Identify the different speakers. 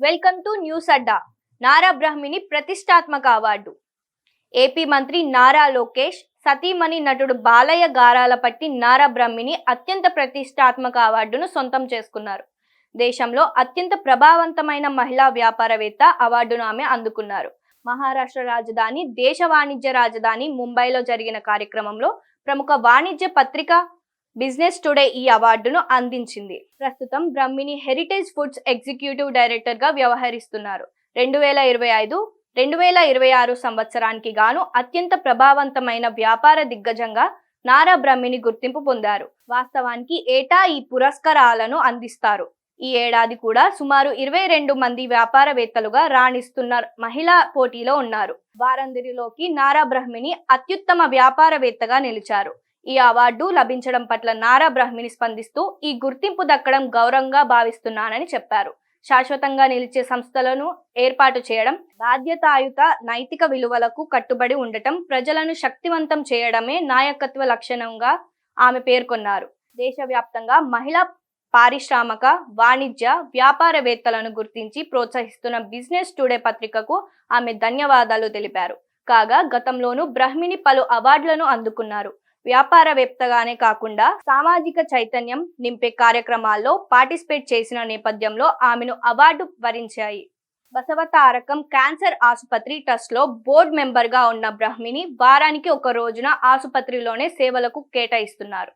Speaker 1: Welcome to news Adda Nara Brahmani ప్రతిష్టాత్మక award. AP మంత్రి నారా లోకేష్ సతీమణి నటుడు బాలయ్య గారాలపట్టి నారా బ్రహ్మిని అత్యంత ప్రతిష్టాత్మక అవార్డును సొంతం చేసుకున్నారు. దేశంలో అత్యంత ప్రభావవంతమైన మహిళా వ్యాపారవేత్త అవార్డును ఆమె అందుకున్నారు. మహారాష్ట్ర రాజధాని దేశ వాణిజ్య రాజధాని ముంబైలో జరిగిన కార్యక్రమంలో ప్రముఖ వాణిజ్య పత్రిక బిజినెస్ టుడే ఈ అవార్డును అందించింది. ప్రస్తుతం బ్రహ్మిని హెరిటేజ్ ఫుడ్స్ ఎగ్జిక్యూటివ్ డైరెక్టర్గా వ్యవహరిస్తున్నారు. రెండు వేల ఇరవై ఐదు రెండు వేల ఇరవై ఆరు సంవత్సరానికి గాను అత్యంత ప్రభావవంతమైన వ్యాపార దిగ్గజంగా నారా బ్రహ్మిని గుర్తింపు పొందారు. వాస్తవానికి ఏటా ఈ పురస్కారాలను అందిస్తారు. ఈ ఏడాది కూడా సుమారు ఇరవై రెండు మంది వ్యాపారవేత్తలుగా రాణిస్తున్న మహిళా పోటీలో ఉన్నారు. వారందరిలోకి నారా బ్రహ్మిని అత్యుత్తమ వ్యాపారవేత్తగా నిలిచారు. ఈ అవార్డు లభించడం పట్ల నారా బ్రహ్మిని స్పందిస్తూ ఈ గుర్తింపు దక్కడం గౌరవంగా భావిస్తున్నానని చెప్పారు. శాశ్వతంగా నిలిచే సంస్థలను ఏర్పాటు చేయడం బాధ్యతాయుత నైతిక విలువలకు కట్టుబడి ఉండటం ప్రజలను శక్తివంతం చేయడమే నాయకత్వ లక్షణంగా ఆమె పేర్కొన్నారు. దేశవ్యాప్తంగా మహిళా పారిశ్రామిక వాణిజ్య వ్యాపారవేత్తలను గుర్తించి ప్రోత్సహిస్తున్న బిజినెస్ టుడే పత్రికకు ఆమె ధన్యవాదాలు తెలిపారు. కాగా గతంలోనూ బ్రహ్మిని పలు అవార్డులను అందుకున్నారు. వ్యాపారవేత్తగానే కాకుండా సామాజిక చైతన్యం నింపే కార్యక్రమాల్లో పార్టిసిపేట్ చేసిన నేపథ్యంలో ఆమెను అవార్డు వరించాయి. బసవతారకం క్యాన్సర్ ఆసుపత్రి ట్రస్ట్లో బోర్డు మెంబర్గా ఉన్న బ్రహ్మిని వారానికి ఒక రోజున ఆసుపత్రిలోనే సేవలకు కేటాయిస్తున్నారు.